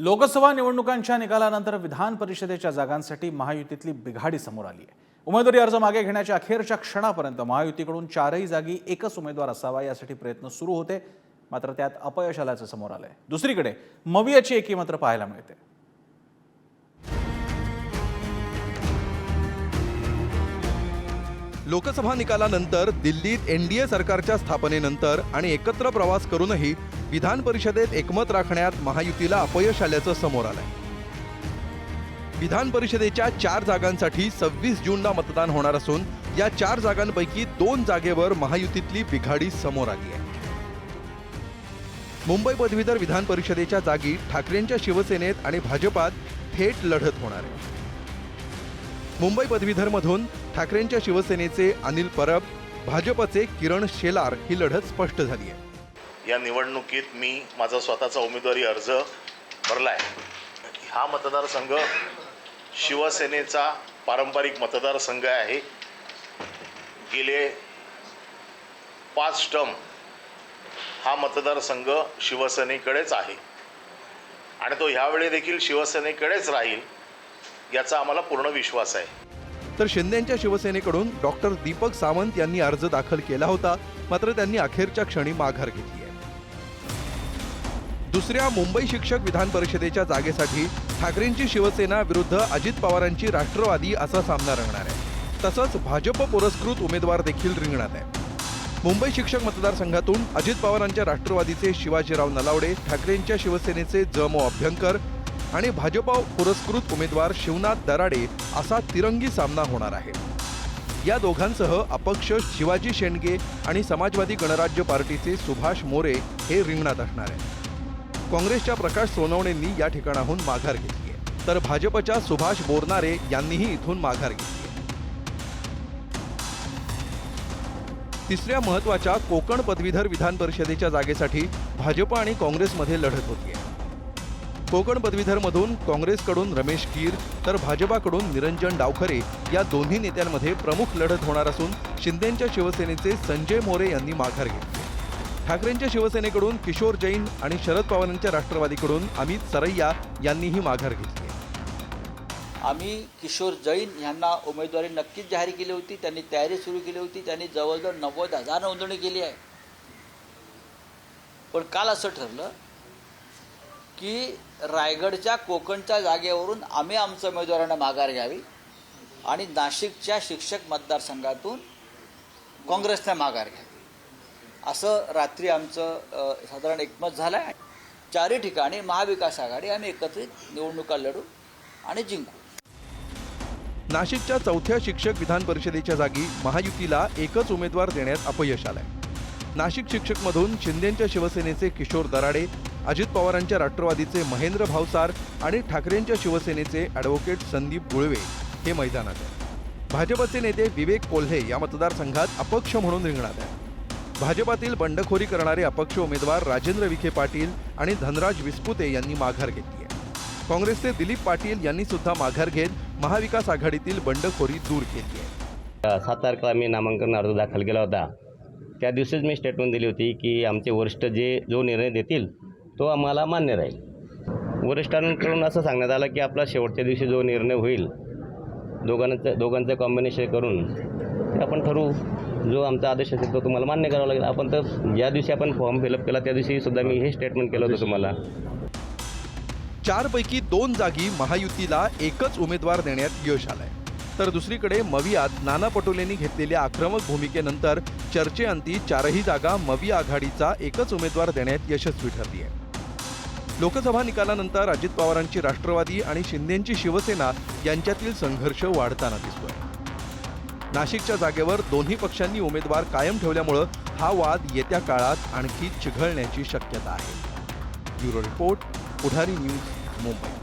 लोकसभा निवडणुकांच्या निकालानंतर विधान परिषदेच्या जागांसाठी महायुतीतली बिघाडी समोर आली आहे. उमेदवारी अर्ज मागे घेण्याच्या अखेरच्या क्षणापर्यंत महायुतीकडून चारही जागी एकच उमेदवार असावा यासाठी प्रयत्न सुरू होते मात्र त्यात अपयश आल्याचं समोर आलंय. दुसरीकडे मवियाची एकी मात्र पाहायला मिळते. लोकसभा निकालानंतर दिल्लीत एनडीए सरकारच्या स्थापनेनंतर आणि एकत्र प्रवास करूनही विधान परिषदेत एकमत राखण्यात महायुतीला अपयश आल्याचं समोर आलंय. विधान परिषदेच्या चार जागांसाठी सव्वीस जूनला मतदान होणार असून या चार जागांपैकी दोन जागेवर महायुतीतली बिघाडी समोर आली आहे. मुंबई पदवीधर विधान परिषदेच्या जागी ठाकरेंच्या शिवसेनेत आणि भाजपात थेट लढत होणार आहे. मुंबई पदवीधरमधून ठाकरेंच्या शिवसेनेचे अनिल परब भाजपचे किरण शेलार ही लढत स्पष्ट झाली आहे. या निवडणुकीत मी माझा स्वतःचा उमेदवारी अर्ज भरला आहे हा मतदारसंघ शिवसेनेचा पारंपरिक मतदारसंघ आहे. गेले पाच टर्म हा मतदारसंघ शिवसेनेकडेच आहे. आणि तो ह्यावेळी देखील शिवसेनेकडेच राहील याचा आम्हाला पूर्ण विश्वास आहे. तर शिंदेच्या शिवसेनेकडून डॉक्टर दीपक सावंत यांनी अर्ज दाखल केला होता. मात्र त्यांनी अखेरच्या क्षणी माघार घेतली आहे. दुसऱ्या मुंबई शिक्षक विधान परिषदेच्या जागेसाठी ठाकरेंची शिवसेना विरुद्ध अजित पवारांची राष्ट्रवादी असा सामना रंगणार आहे. तसंच भाजप पुरस्कृत उमेदवार देखील रिंगणात आहे. मुंबई शिक्षक मतदारसंघातून अजित पवारांच्या राष्ट्रवादीचे शिवाजीराव नलावडे ठाकरेंच्या शिवसेनेचे जमो अभ्यंकर आणि भाजपा पुरस्कृत उमेदवार शिवनाथ दराडे असा तिरंगी सामना होणार आहे. या दोघांसह अपक्ष शिवाजी शेंडगे आणि समाजवादी गणराज्य पार्टीचे सुभाष मोरे हे रिंगणात असणार आहे काँग्रेसच्या प्रकाश सोनवणेंनी या ठिकाणाहून माघार घेतली आहे तर भाजपच्या सुभाष बोरनारे यांनीही इथून माघार घेतली आहे तिसऱ्या महत्त्वाच्या कोकण पदवीधर विधान परिषदेच्या जागेसाठी भाजप आणि काँग्रेसमध्ये लढत होतीये. कोकण पदवीधरमधून काँग्रेसकडून रमेश कीर तर भाजपाकडून निरंजन डावखरे या दोन्ही नेत्यांमध्ये प्रमुख लढत होणार असून शिंदेंच्या शिवसेनेचे संजय मोरे यांनी माघार घेतली. ठाकरेंच्या शिवसेनेकडून किशोर जैन आणि शरद पवारांच्या राष्ट्रवादीकडून अमित सरैया यांनीही माघार घेतली. आम्ही किशोर जैन यांना उमेदवारी नक्कीच जाहीर केली होती त्यांनी तयारी सुरू केली होती त्यांनी जवळजवळ नव्वद हजार नोंदणी केली आहे. पण काल असं ठरलं की रायगडच्या कोकणच्या जागेवरून आम्ही आमच्या उमेदवारांना माघार घ्यावी आणि नाशिकच्या शिक्षक मतदारसंघातून काँग्रेसने माघार घ्यावी. असं रात्री आमचं साधारण एकमत झालं आहे चारही ठिकाणी महाविकास आघाडी आम्ही एकत्रित निवडणुका लढू आणि जिंकू. नाशिकच्या चौथ्या शिक्षक विधान परिषदेच्या जागी महायुतीला एकच उमेदवार देण्यात अपयश आलंय. नाशिक शिक्षकमधून शिंदेच्या शिवसेनेचे किशोर दराडे अजित पवारांच्या राष्ट्रवादीचे महेंद्र भावसार आणि ठाकरेंच्या शिवसेनेचे ॲडव्होकेट संदीप गुळवे हे मैदानात आहे भाजपचे नेते विवेक कोल्हे या मतदारसंघात अपक्ष म्हणून रिंगणात आहेत. भाजपातील बंडखोरी करणारे अपक्ष उमेदवार राजेंद्र विखे पाटील आणि धनराज विस्पुते यांनी माघार घेतली आहे. काँग्रेसचे दिलीप पाटील यांनी सुद्धा माघार घेत महाविकास आघाडीतील बंडखोरी दूर केली आहे. सात तारखेला मी नामांकन अर्ज दाखल केला होता. त्या दिवशीच मी स्टेटमेंट दिली होती की आमचे वरिष्ठ जे जो निर्णय देतील तो आम्हाला मान्य राहील. वरिष्ठांकडून असं सांगण्यात आलं की आपला शेवटच्या दिवशी जो निर्णय होईल दोघांचं दोघांचं कॉम्बिनेशन करून ते आपण ठरवू. जो आमचा आदेश असेल तो तुम्हाला मान्य करावा लागेल. आपण तर ज्या दिवशी आपण फॉर्म फिलअप केला त्या दिवशी सुद्धा मी हे स्टेटमेंट केलं होतं तुम्हाला. चारपैकी दोन जागी महायुतीला एकच उमेदवार देण्यात यश आलंय. तर दुसरीकडे मवियात नाना पटोलेंनी घेतलेल्या आक्रमक भूमिकेनंतर चर्चेअंती चारही जागा मवी आघाडीचा एकच उमेदवार देण्यात यशस्वी ठरली आहे लोकसभा निकालानंतर अजित पवारांची राष्ट्रवादी आणि शिंदेंची शिवसेना यांच्यातील संघर्ष वाढताना दिसतोय. नाशिकच्या जागेवर दोन्ही पक्षांनी उमेदवार कायम ठेवल्यामुळं हा वाद येत्या काळात आणखी चिघळण्याची शक्यता आहे. Bureau report Pudhari news Mumbai.